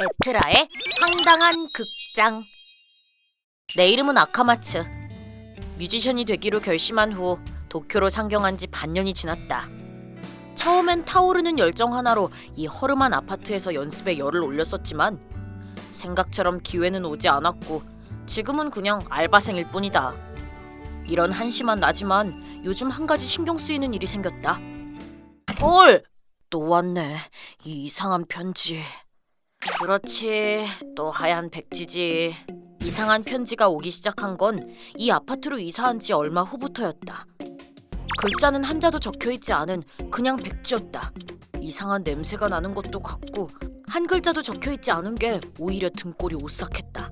에트라의 황당한 극장. 내 이름은 아카마츠. 뮤지션이 되기로 결심한 후 도쿄로 상경한 지 반년이 지났다. 처음엔 타오르는 열정 하나로 이 허름한 아파트에서 연습에 열을 올렸었지만 생각처럼 기회는 오지 않았고 지금은 그냥 알바생일 뿐이다. 이런 한심한 나지만 요즘 한 가지 신경 쓰이는 일이 생겼다. 헐! 또 왔네. 이 이상한 편지 그렇지. 또 하얀 백지지. 이상한 편지가 오기 시작한 건 이 아파트로 이사한 지 얼마 후부터였다. 글자는 한자도 적혀 있지 않은 그냥 백지였다. 이상한 냄새가 나는 것도 같고 한 글자도 적혀 있지 않은 게 오히려 등골이 오싹했다.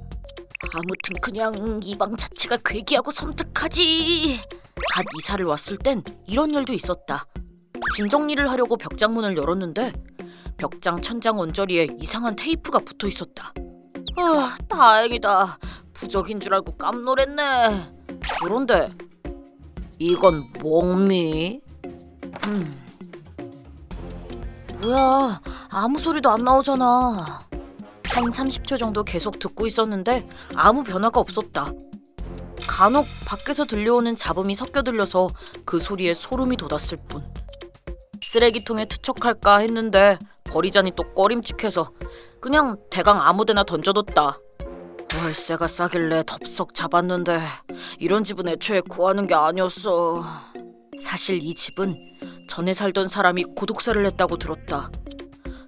아무튼 그냥 이 방 자체가 괴기하고 섬뜩하지. 갓 이사를 왔을 땐 이런 일도 있었다. 짐 정리를 하려고 벽장문을 열었는데 벽장 천장 언저리에 이상한 테이프가 붙어 있었다. 아, 다행이다. 부적인 줄 알고 깜놀했네. 그런데 이건 몽미? 음. 뭐야? 아무 소리도 안 나오잖아. 한 30초 정도 계속 듣고 있었는데 아무 변화가 없었다. 간혹 밖에서 들려오는 잡음이 섞여 들려서 그 소리에 소름이 돋았을 뿐. 쓰레기통에 투척할까 했는데 버리자니 또 꺼림칙해서 그냥 대강 아무데나 던져뒀다. 월세가 싸길래 덥석 잡았는데 이런 집은 애초에 구하는 게 아니었어. 사실 이 집은 전에 살던 사람이 고독사를 했다고 들었다.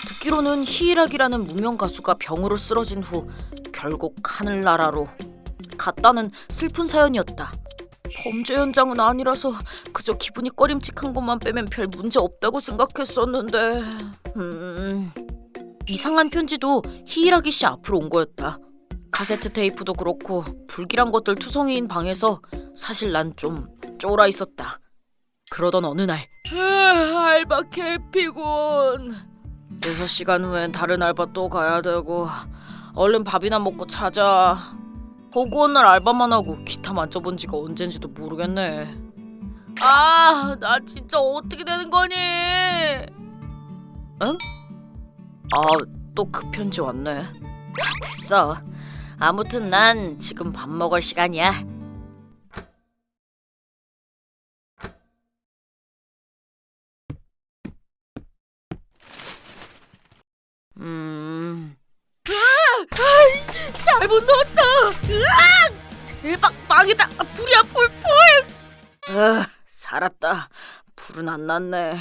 듣기로는 히이락이라는 무명 가수가 병으로 쓰러진 후 결국 하늘나라로 갔다는 슬픈 사연이었다. 범죄 현장은 아니라서 그저 기분이 꺼림칙한 것만 빼면 별 문제 없다고 생각했었는데 음... 이상한 편지도 히이라기 씨 앞으로 온 거였다. 카세트 테이프도 그렇고 불길한 것들 투성이인 방에서 사실 난 좀 쫄아 있었다. 그러던 어느 날 아, 알바 개피곤 6시간 후엔 다른 알바 또 가야 되고 얼른 밥이나 먹고 자자 보고 온날 알바만 하고 기타 만져본 지가 언젠지도 모르겠네. 아, 나 진짜 어떻게 되는 거니? 응? 아, 또그 편지 왔네. 아, 됐어. 아무튼 난 지금 밥 먹을 시간이야. 대박 망이다. 불이야 불불. 아, 살았다. 불은 안 났네.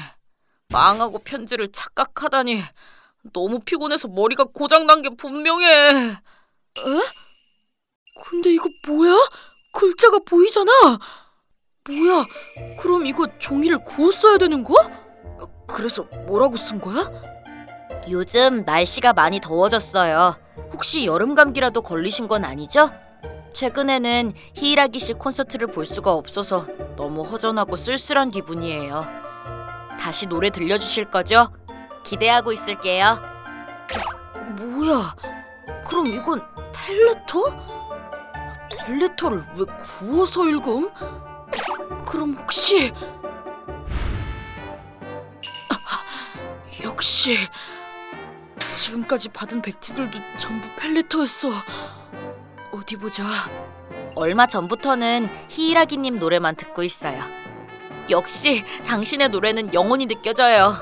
망하고 편지를 착각하다니. 너무 피곤해서 머리가 고장 난 게 분명해. 에? 근데 이거 뭐야? 글자가 보이잖아. 뭐야? 그럼 이거 종이를 구웠어야 되는 거야? 그래서 뭐라고 쓴 거야? 요즘 날씨가 많이 더워졌어요. 혹시 여름 감기라도 걸리신 건 아니죠? 최근에는 히이라기 씨 콘서트를 볼 수가 없어서 너무 허전하고 쓸쓸한 기분이에요. 다시 노래 들려주실 거죠? 기대하고 있을게요. 뭐야? 그럼 이건 펠레터? 펠레터를 왜 구워서 읽음? 그럼 혹시 아, 역시 지금까지 받은 백지들도 전부 펠레터였어. 어디 보자. 얼마 전부터는 히이라기님 노래만 듣고 있어요. 역시 당신의 노래는 영혼이 느껴져요.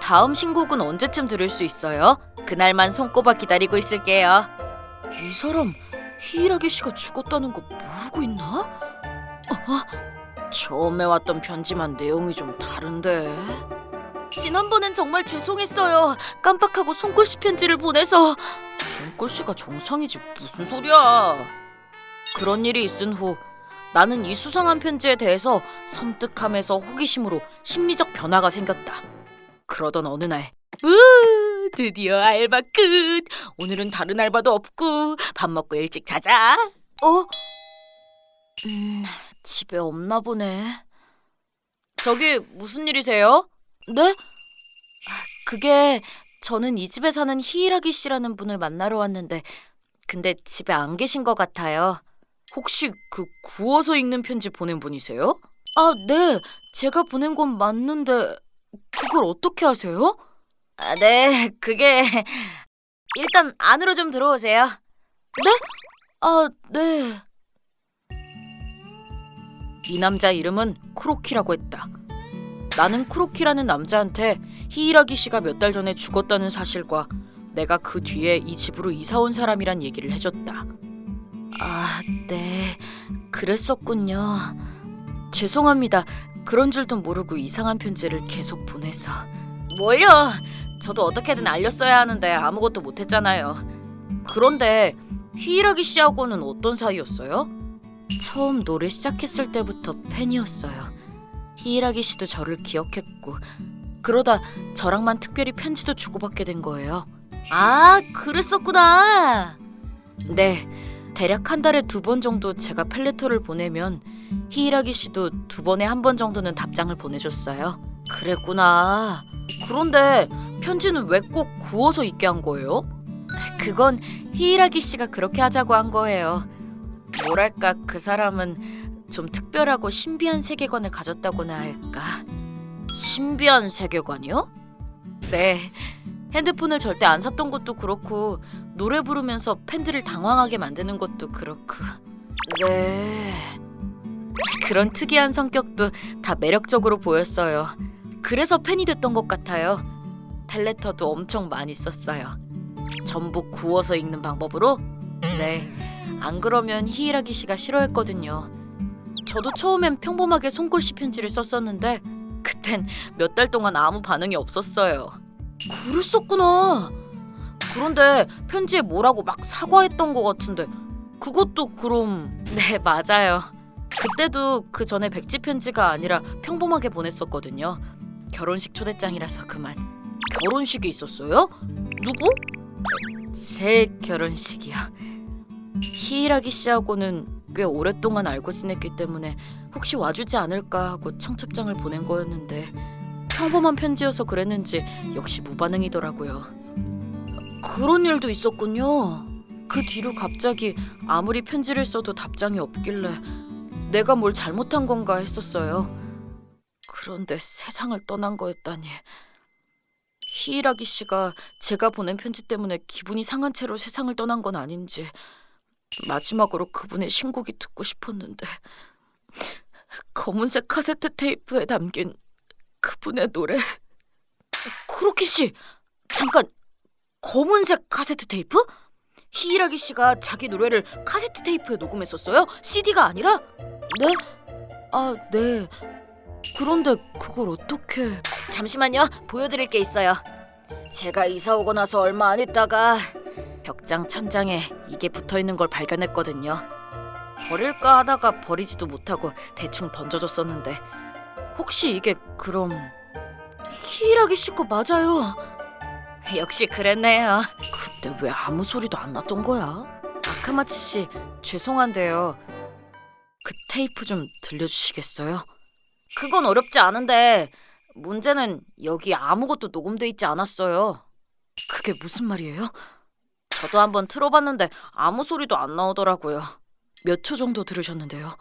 다음 신곡은 언제쯤 들을 수 있어요? 그날만 손꼽아 기다리고 있을게요. 이 사람 히이라기 씨가 죽었다는 거 모르고 있나? 어? 처음에 왔던 편지만 내용이 좀 다른데. 지난번엔 정말 죄송했어요. 깜빡하고 손글씨 편지를 보내서 손글씨가 정상이지 무슨 소리야. 그런 일이 있은 후 나는 이 수상한 편지에 대해서 섬뜩함에서 호기심으로 심리적 변화가 생겼다. 그러던 어느 날, 으, 드디어 알바 끝. 오늘은 다른 알바도 없고 밥 먹고 일찍 자자. 어? 음, 집에 없나 보네. 저기 무슨 일이세요? 네? 아, 그게 저는 이 집에 사는 히이라기 씨라는 분을 만나러 왔는데 근데 집에 안 계신 것 같아요. 혹시 그 구워서 읽는 편지 보낸 분이세요? 아, 네. 제가 보낸 건 맞는데 그걸 어떻게 아세요? 아, 네. 그게 일단 안으로 좀 들어오세요. 네? 아, 네. 이 남자 이름은 쿠로키라고 했다. 나는 쿠로키라는 남자한테 히이라기 씨가 몇 달 전에 죽었다는 사실과 내가 그 뒤에 이 집으로 이사 온 사람이란 얘기를 해줬다. 아, 네. 그랬었군요. 죄송합니다. 그런 줄도 모르고 이상한 편지를 계속 보내서. 뭘요? 저도 어떻게든 알렸어야 하는데 아무것도 못했잖아요. 그런데 히이라기 씨하고는 어떤 사이였어요? 처음 노래 시작했을 때부터 팬이었어요. 히이라기 씨도 저를 기억했고 그러다 저랑만 특별히 편지도 주고받게 된 거예요. 아, 그랬었구나. 네. 대략 한 달에 두 번 정도 제가 펠레터를 보내면 히이라기 씨도 두 번에 한 번 정도는 답장을 보내줬어요. 그랬구나. 그런데 편지는 왜 꼭 구워서 있게 한 거예요? 그건 히이라기 씨가 그렇게 하자고 한 거예요. 뭐랄까 그 사람은 좀 특별하고 신비한 세계관을 가졌다고나 할까. 신비한 세계관이요? 네. 핸드폰을 절대 안 샀던 것도 그렇고 노래 부르면서 팬들을 당황하게 만드는 것도 그렇고. 네. 그런 특이한 성격도 다 매력적으로 보였어요. 그래서 팬이 됐던 것 같아요. 펠레터도 엄청 많이 썼어요. 전부 구워서 읽는 방법으로? 네. 안 그러면 히이라기 씨가 싫어했거든요. 저도 처음엔 평범하게 손글씨 편지를 썼었는데 그땐 몇 달 동안 아무 반응이 없었어요. 그랬었구나. 그런데 편지에 뭐라고 막 사과했던 것 같은데 그것도 그럼 네 맞아요. 그때도 그 전에 백지 편지가 아니라 평범하게 보냈었거든요. 결혼식 초대장이라서 그만. 결혼식이 있었어요? 누구? 제 결혼식이요. 히이라기 씨하고는 꽤 오랫동안 알고 지냈기 때문에 혹시 와주지 않을까 하고 청첩장을 보낸 거였는데 평범한 편지여서 그랬는지 역시 무반응이더라고요. 그런 일도 있었군요. 그 뒤로 갑자기 아무리 편지를 써도 답장이 없길래 내가 뭘 잘못한 건가 했었어요. 그런데 세상을 떠난 거였다니. 히이라기 씨가 제가 보낸 편지 때문에 기분이 상한 채로 세상을 떠난 건 아닌지 마지막으로 그분의 신곡이 듣고 싶었는데 검은색 카세트 테이프에 담긴 그분의 노래 크로키 씨 잠깐 검은색 카세트 테이프? 히이라기 씨가 자기 노래를 카세트 테이프에 녹음했었어요? CD가 아니라? 네? 아, 네. 그런데 그걸 어떻게... 잠시만요. 보여드릴 게 있어요. 제가 이사 오고 나서 얼마 안 있다가 벽장 천장에 이게 붙어 있는 걸 발견했거든요. 버릴까 하다가 버리지도 못하고 대충 던져줬었는데 혹시 이게 그럼 히이라기 씨거 맞아요. 역시 그랬네요. 그때 왜 아무 소리도 안 났던 거야? 아카마치 씨 죄송한데요. 그 테이프 좀 들려주시겠어요? 그건 어렵지 않은데 문제는 여기 아무것도 녹음돼 있지 않았어요. 그게 무슨 말이에요? 저도 한번 틀어봤는데 아무 소리도 안 나오더라고요. 몇 초 정도 들으셨는데요?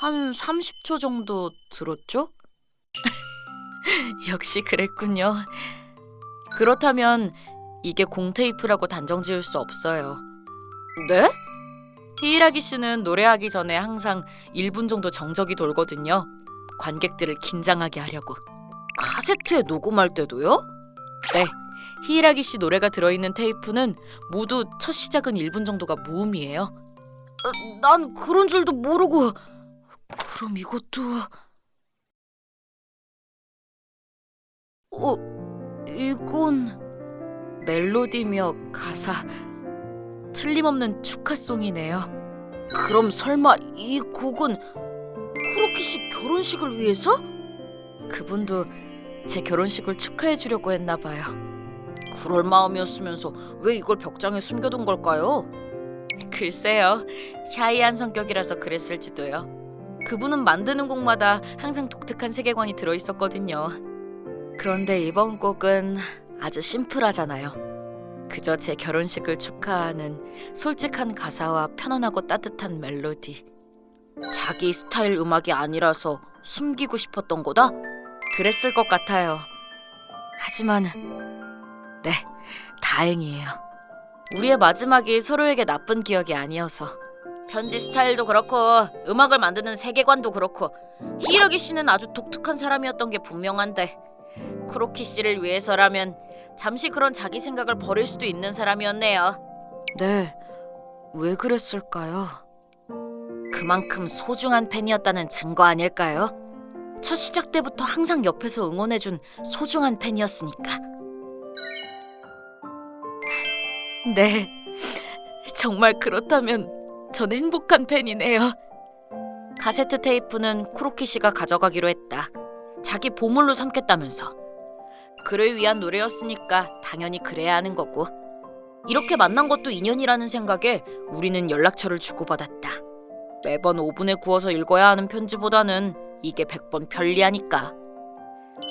한 30초 정도 들었죠? 역시 그랬군요. 그렇다면 이게 공테이프라고 단정 지을 수 없어요. 네? 히이라기 씨는 노래하기 전에 항상 1분 정도 정적이 돌거든요. 관객들을 긴장하게 하려고. 카세트에 녹음할 때도요? 네. 히이라기 씨 노래가 들어있는 테이프는 모두 첫 시작은 1분 정도가 무음이에요. 어, 난 그런 줄도 모르고. 그럼 이것도... 어, 이건 멜로디며 가사 틀림없는 축하송이네요. 그럼 설마 이 곡은 쿠로키 씨 결혼식을 위해서? 그분도 제 결혼식을 축하해 주려고 했나 봐요. 그럴 마음이었으면서 왜 이걸 벽장에 숨겨둔 걸까요? 글쎄요. 샤이한 성격이라서 그랬을지도요. 그분은 만드는 곡마다 항상 독특한 세계관이 들어 있었거든요. 그런데 이번 곡은 아주 심플하잖아요. 그저 제 결혼식을 축하하는 솔직한 가사와 편안하고 따뜻한 멜로디. 자기 스타일 음악이 아니라서 숨기고 싶었던 거다? 그랬을 것 같아요. 하지만 네, 다행이에요. 우리의 마지막이 서로에게 나쁜 기억이 아니어서. 편지 스타일도 그렇고 음악을 만드는 세계관도 그렇고 히이라기 씨는 아주 독특한 사람이었던 게 분명한데 크로키 씨를 위해서라면 잠시 그런 자기 생각을 버릴 수도 있는 사람이었네요. 네, 왜 그랬을까요? 그만큼 소중한 팬이었다는 증거 아닐까요? 첫 시작 때부터 항상 옆에서 응원해준 소중한 팬이었으니까. 네, 정말 그렇다면 전 행복한 팬이네요. 카세트 테이프는 쿠로키 씨가 가져가기로 했다. 자기 보물로 삼겠다면서. 그를 위한 노래였으니까 당연히 그래야 하는 거고. 이렇게 만난 것도 인연이라는 생각에 우리는 연락처를 주고받았다. 매번 5분에 구워서 읽어야 하는 편지보다는 이게 100번 편리하니까.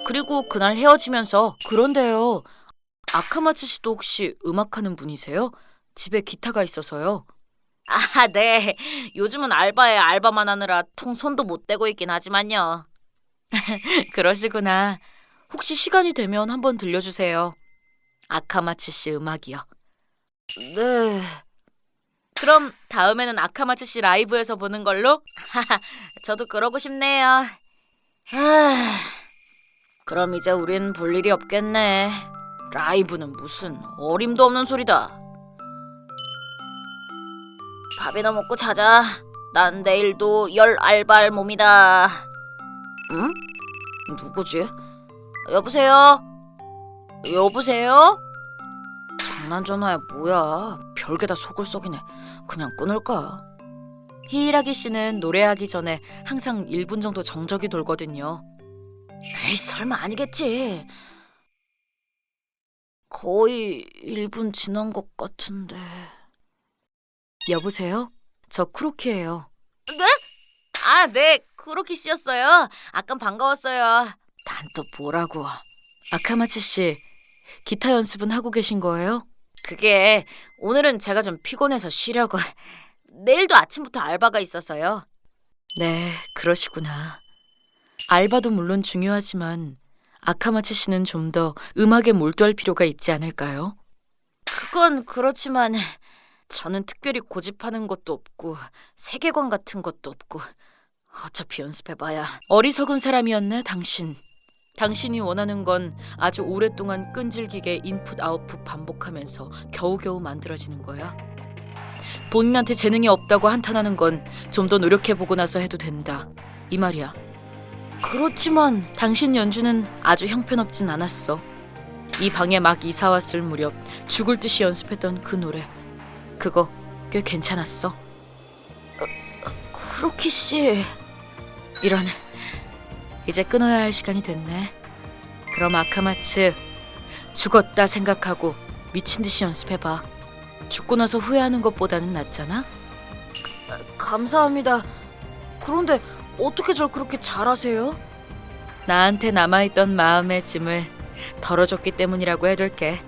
그리고 그날 헤어지면서 그런데요. 아카마츠 씨도 혹시 음악하는 분이세요? 집에 기타가 있어서요. 아, 네. 요즘은 알바에 알바만 하느라 통 손도 못 대고 있긴 하지만요. 그러시구나. 혹시 시간이 되면 한번 들려주세요. 아카마츠 씨 음악이요. 네. 그럼 다음에는 아카마츠 씨 라이브에서 보는 걸로? 저도 그러고 싶네요. 하... 그럼 이제 우린 볼 일이 없겠네. 라이브는 무슨 어림도 없는 소리다. 밥이나 먹고 자자. 난 내일도 열 알바할 몸이다. 응? 누구지? 여보세요? 여보세요? 장난 전화야 뭐야? 별게 다 속을 썩이네. 그냥 끊을까? 히이라기 씨는 노래하기 전에 항상 1분 정도 정적이 돌거든요. 에이 설마 아니겠지. 거의 1분 지난 것 같은데. 여보세요? 저 쿠로키예요. 네? 아, 네. 쿠로키 씨였어요. 아깐 반가웠어요. 난 또 뭐라고. 아카마치 씨, 기타 연습은 하고 계신 거예요? 그게 오늘은 제가 좀 피곤해서 쉬려고. 내일도 아침부터 알바가 있어서요. 네, 그러시구나. 알바도 물론 중요하지만 아카마치 씨는 좀 더 음악에 몰두할 필요가 있지 않을까요? 그건 그렇지만 저는 특별히 고집하는 것도 없고 세계관 같은 것도 없고 어차피 연습해봐야 어리석은 사람이었네 당신. 당신이 원하는 건 아주 오랫동안 끈질기게 인풋 아웃풋 반복하면서 겨우겨우 만들어지는 거야. 본인한테 재능이 없다고 한탄하는 건 좀 더 노력해보고 나서 해도 된다. 이 말이야. 그렇지만 당신 연주는 아주 형편없진 않았어. 이 방에 막 이사 왔을 무렵 죽을 듯이 연습했던 그 노래. 그거 꽤 괜찮았어. 어, 크로키 씨. 이런. 이제 끊어야 할 시간이 됐네. 그럼 아카마츠 죽었다 생각하고 미친 듯이 연습해봐. 죽고 나서 후회하는 것보다는 낫잖아. 감사합니다. 그런데 어떻게 절 그렇게 잘하세요? 나한테 남아있던 마음의 짐을 덜어줬기 때문이라고 해둘게.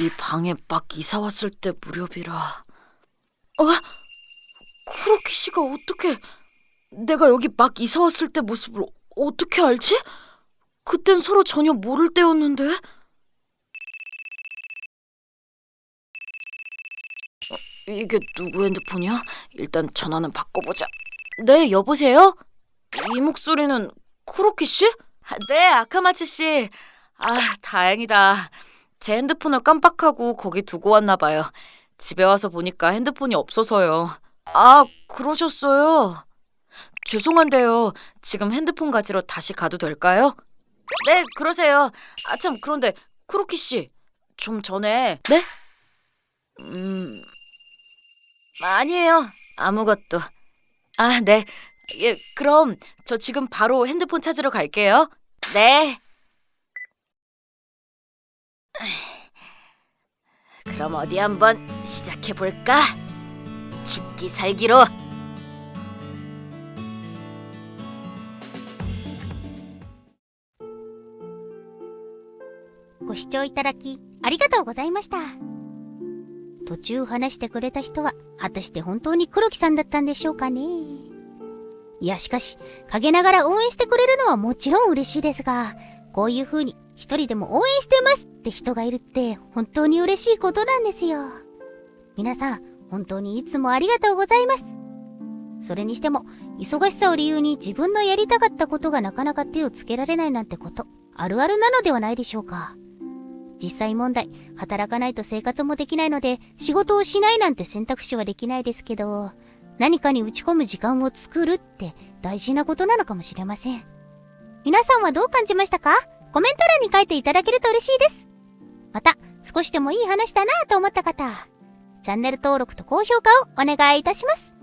이 방에 막 이사 왔을 때 무렵이라. 어? 쿠로키 씨가 어떻게 내가 여기 막 이사 왔을 때 모습을 어떻게 알지? 그땐 서로 전혀 모를 때였는데. 이게 누구 핸드폰이야? 일단 전화는 바꿔보자. 네, 여보세요? 이 목소리는 쿠로키 씨? 아, 네, 아카마츠 씨. 아, 다행이다. 제 핸드폰을 깜빡하고 거기 두고 왔나 봐요. 집에 와서 보니까 핸드폰이 없어서요. 아, 그러셨어요. 죄송한데요. 지금 핸드폰 가지러 다시 가도 될까요? 네, 그러세요. 아, 참, 그런데 크로키 씨, 좀 전에 네? 음, 아니에요. 아무것도. 아, 네. 예, 그럼 저 지금 바로 핸드폰 찾으러 갈게요. 네. 그럼 어디 한번 시작해 볼까? 죽기 살기로. ご視聴いただきありがとうございました。 途中話してくれた人は果たして本当に黒木さんだったんでしょうかね。いやしかし、陰ながら応援してくれるのはもちろん嬉しいですが、こういう風に一人でも応援してますって人がいるって本当に嬉しいことなんですよ。皆さん、本当にいつもありがとうございます。それにしても、忙しさを理由に自分のやりたかったことがなかなか手をつけられないなんてこと、あるあるなのではないでしょうか。実際問題、働かないと生活もできないので、仕事をしないなんて選択肢はできないですけど、何かに打ち込む時間を作るって大事なことなのかもしれません。皆さんはどう感じましたか？コメント欄に書いていただけると嬉しいです。また、少しでもいい話だなぁと思った方、チャンネル登録と高評価をお願いいたします。